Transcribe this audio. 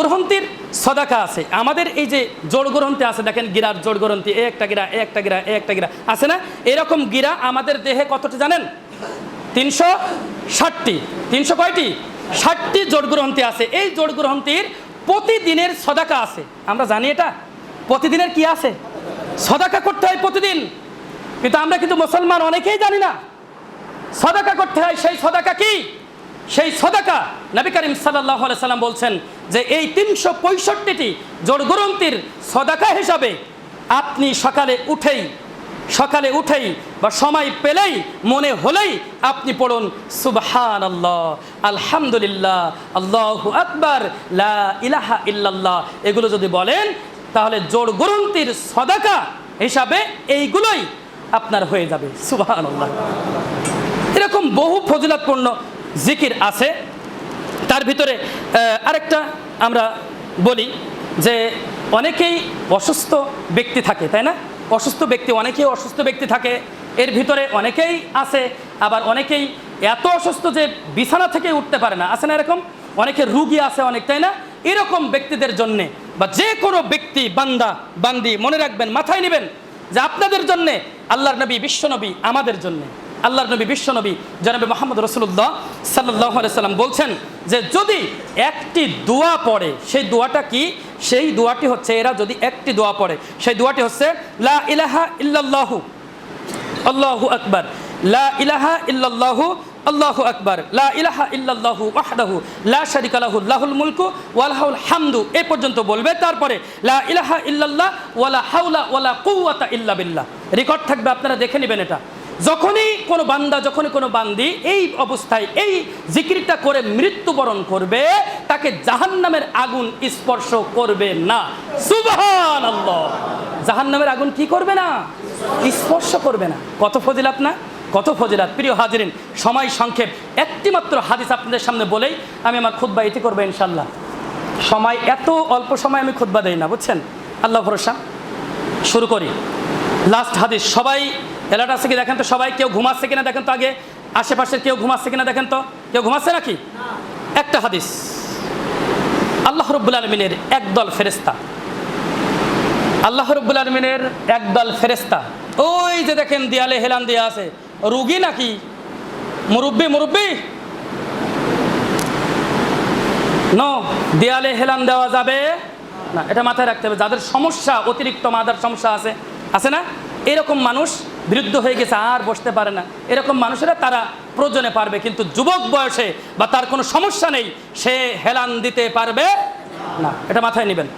জোড়গ্রহন্তির সদাকা আছে। আমাদের এই যে জোড়গ্রহন্তি আছে, দেখেন গিরার জোড়গ্রহন্তি এ একটা গিরা, এ একটা গিরা, এ একটা গিরা, আছে না? এরকম গিরা আমাদের দেহে কতটি জানেন? তিনশো ষাটটি। তিনশো কয়টি? ষাটটি জোড়গ্রহন্তি আছে। এই জোড়গ্রহন্তির প্রতিদিনের সদাকা আছে। আমরা জানি এটা। প্রতিদিনের কি আছে? সদাকা করতে হয় প্রতিদিন। কিন্তু আমরা কিন্তু মুসলমান অনেকেই জানি না। সদাকা করতে হয়, সেই সদাকা কি? সেই সদাকা নবী করিম সাল্লাহ সাল্লাম বলছেন যে এই তিনশো পঁয়ষট্টিটি জোড়গ্রন্থির সদাকা হিসাবে আপনি সকালে উঠেই সকালে উঠেই বা সময় পেলেই, মনে হলেই আপনি পড়ুন সুবহান আল্লাহ আলহামদুলিল্লাহ, আল্লাহ আকবর ইলাহা ইল্লাল্লাহ। এগুলো যদি বলেন, তাহলে জোড় গ্রন্থির সদাকা হিসাবে এইগুলোই আপনার হয়ে যাবে সুবহান আল্লাহ এরকম বহু ফজিলাতপূর্ণ জিকির আছে, তার ভিতরে আরেকটা আমরা বলি যে অনেকেই অসুস্থ ব্যক্তি থাকে, তাই না? অসুস্থ ব্যক্তি, অনেকেই অসুস্থ ব্যক্তি থাকে, এর ভিতরে অনেকেই আছে, আবার অনেকেই এত অসুস্থ যে বিছানা থেকে উঠতে পারে না, আছে না এরকম? অনেকে রুগী আছে অনেক, তাই না? এরকম ব্যক্তিদের জন্যে বা যে কোনো ব্যক্তি, বান্দা, বান্দি, মনে রাখবেন, মাথায় নেবেন যে আপনাদের জন্যে আল্লাহর নবী বিশ্বনবী আমাদের জন্যে। আল্লাহর নবী বিশ্বনবী জনাবে মোহাম্মদ রসুল্লাহ সাল্লাহ সাল্লাম বলছেন যে যদি একটি দোয়া পড়ে, সেই দোয়াটা কি? সেই দোয়াটি হচ্ছে, এরা যদি একটি দোয়া পড়ে, সেই দোয়াটি হচ্ছে, লা ইলাহা ইল্লাল্লাহু, আল্লাহু আকবার, লা ইলাহা ইল্লাল্লাহু, আল্লাহু আকবার, লা ইলাহা ইল্লাল্লাহু ওয়াহদাহু, লা শারিকা লাহু, লাহুল মুলকু ওয়া লাহুল হামদু এই পর্যন্ত বলবে। তারপরে, লা ইলাহা ইল্লাল্লাহ ওয়ালা হাওলা ওয়ালা কুওয়াতা ইল্লা বিল্লাহ, রেকর্ড থাকবে, আপনারা দেখে নেবেন এটা। যখনই কোনো বান্দা, যখনই কোনো বান্দি এই অবস্থায় এই জিকিরটা করে মৃত্যুবরণ করবে, তাকে জাহান্নামের আগুন স্পর্শ করবে না। সুবহান আল্লাহ জাহান্নামের আগুন কি করবে না? স্পর্শ করবে না। কত ফজিলাত না? কত ফজিলাত? প্রিয় হাজিরিন, সময় সংক্ষেপ। একটি মাত্র হাদিস আপনাদের সামনে বলেই আমি আমার খুদ্া ইতি করব ইনশাল্লাহ সময় এত অল্প সময় আমি খুদ্া দেই না, বুঝছেন? আল্লাহ ভরসা। শুরু করি। লাস্ট হাদিস, সবাই এলাটা আছে কি দেখেন তো? সবাই কেউ ঘুমাচ্ছে কিনা দেখেন তো আগে? আশেপাশের কেউ ঘুমাচ্ছে কিনা দেখেন তো? কেউ ঘুমাচ্ছে নাকি? একটা হাদিস। আল্লাহ রব্বুল আলমিনের একদল ফেরেস্তা আল্লাহ রব্বুল আলমিনের একদল ফেরেস্তা ওই যে দেখেন দেয়ালে হেলান দেয়া আছে। রুগী নাকি? মুরব্বি মুরব্বি? ন, দেয়ালে হেলান দেওয়া যাবে না। এটা মাথায় রাখতে হবে। যাদের সমস্যা, অতিরিক্ত মাদার সমস্যা আছে আছে না? এরকম মানুষ বিরুদ্ধ হয়ে গেছে, আর বসতে পারে না। এরকম মানুষেরা তারা প্রয়োজনে পারবে, কিন্তু যুবক বয়সে বা তার কোনো সমস্যা নেই, সে হেলান দিতে পারবে না। এটা মাথায় নেবেন।